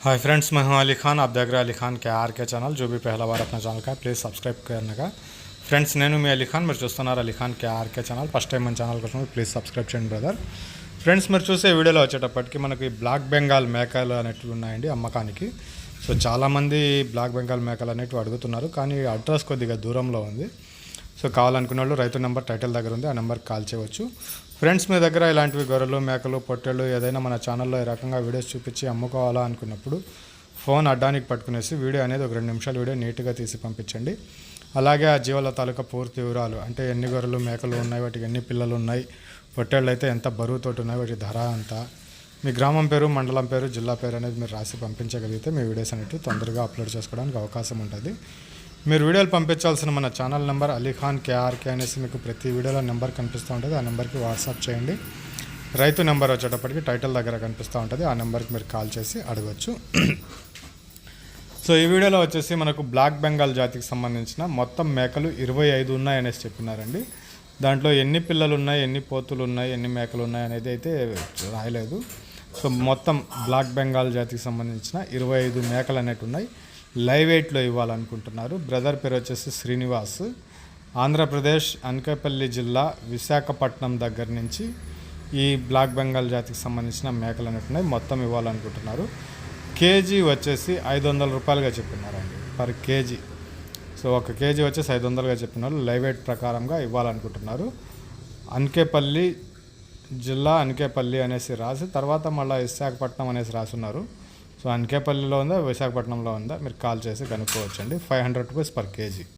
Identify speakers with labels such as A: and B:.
A: Hi friends मैं हूं अली खान आप देख रहे हैं अली खान के आर के ఛానల్ जो भी पहला बार अपना ఛానల్ का ప్లీజ్ సబ్స్క్రైబ్ करने ఫ్రెండ్స్ నేను మీ అలీ ఖాన్ మీరు చూస్తున్నారు అలీ ఖాన్ కే ఆర్కే ఛానల్ ఫస్ట్ టైం మన ఛానల్ కోసం ప్లీజ్ సబ్స్క్రైబ్ చేయండి బ్రదర్ ఫ్రెండ్స్ మీరు చూసే వీడియోలో వచ్చేటప్పటికి మనకి బ్లాక్ బెంగాల్ మేకలు అనేటివి ఉన్నాయండి అమ్మకానికి సో చాలామంది బ్లాక్ బెంగాల్ మేకలు అనేటివి అడుగుతున్నారు కానీ అడ్రస్ కొద్దిగా దూరంలో ఉంది సో కావాలనుకున్న వాళ్ళు రైతు నెంబర్ టైటిల్ దగ్గర ఉంది ఆ నెంబర్కి కాల్ చేయవచ్చు. ఫ్రెండ్స్ మీ దగ్గర ఇలాంటివి గొర్రెలు మేకలు పొట్టెలు ఏదైనా మన ఛానల్లో ఈ రకంగా వీడియోస్ చూపించి అమ్ముకోవాలా అనుకున్నప్పుడు ఫోన్ అడ్డానికి పట్టుకునేసి వీడియో అనేది ఒక రెండు నిమిషాలు వీడియో నీట్గా తీసి పంపించండి. అలాగే ఆ జీవాల తాలూకా పూర్తి వివరాలు అంటే ఎన్ని గొర్రెలు మేకలు ఉన్నాయి వాటికి ఎన్ని పిల్లలు ఉన్నాయి పొట్టేళ్ళు అయితే ఎంత బరువుతోటి ఉన్నాయి వాటి ధర అంతా మీ గ్రామం పేరు మండలం పేరు జిల్లా పేరు అనేది మీరు రాసి పంపించగలిగితే మీ వీడియోస్ అనేవి తొందరగా అప్లోడ్ చేసుకోవడానికి అవకాశం ఉంటుంది. మీరు వీడియోలు పంపించాల్సిన మన ఛానల్ నెంబర్ అలీఖాన్ కేఆర్కే అనేసి మీకు ప్రతి వీడియోలో నెంబర్ కనిపిస్తూ ఉంటుంది. ఆ నెంబర్కి వాట్సాప్ చేయండి. రైతు నెంబర్ వచ్చేటప్పటికి టైటిల్ దగ్గర కనిపిస్తూ ఉంటుంది. ఆ నెంబర్కి మీరు కాల్ చేసి అడగచ్చు. సో ఈ వీడియోలో వచ్చేసి మనకు బ్లాక్ బెంగాల్ జాతికి సంబంధించిన మొత్తం మేకలు ఇరవై ఐదు ఉన్నాయనేసి చెప్పినారండి. దాంట్లో ఎన్ని పిల్లలు ఉన్నాయి ఎన్ని పోతులు ఉన్నాయి ఎన్ని మేకలు ఉన్నాయి అనేది అయితే రాయలేదు. సో మొత్తం బ్లాక్ బెంగాల్ జాతికి సంబంధించిన ఇరవై ఐదు మేకలు అనేవి ఉన్నాయి లైవ్ ఎయిట్లో ఇవ్వాలనుకుంటున్నారు. బ్రదర్ పేరు వచ్చేసి శ్రీనివాస్. ఆంధ్రప్రదేశ్ అనకాపల్లి జిల్లా విశాఖపట్నం దగ్గర నుంచి ఈ బ్లాక్ బెంగాల్ జాతికి సంబంధించిన మేకలు అనేటున్నాయి మొత్తం ఇవ్వాలనుకుంటున్నారు. కేజీ వచ్చేసి ఐదు వందల రూపాయలుగా చెప్పినారండి పర్ కేజీ. సో ఒక కేజీ వచ్చేసి ఐదు వందలుగా చెప్పినారు లైవ్ ఎయిట్ ప్రకారంగా ఇవ్వాలనుకుంటున్నారు. అనకేపల్లి జిల్లా అనకేపల్లి అనేసి రాసి తర్వాత మళ్ళీ విశాఖపట్నం అనేసి రాసున్నారు. సో అనకేపల్లిలో ఉందా? విశాఖపట్నంలో ఉందా? మీరు కాల్ చేసి కనుక్కోవచ్చండి. Five hundred rupees per KG.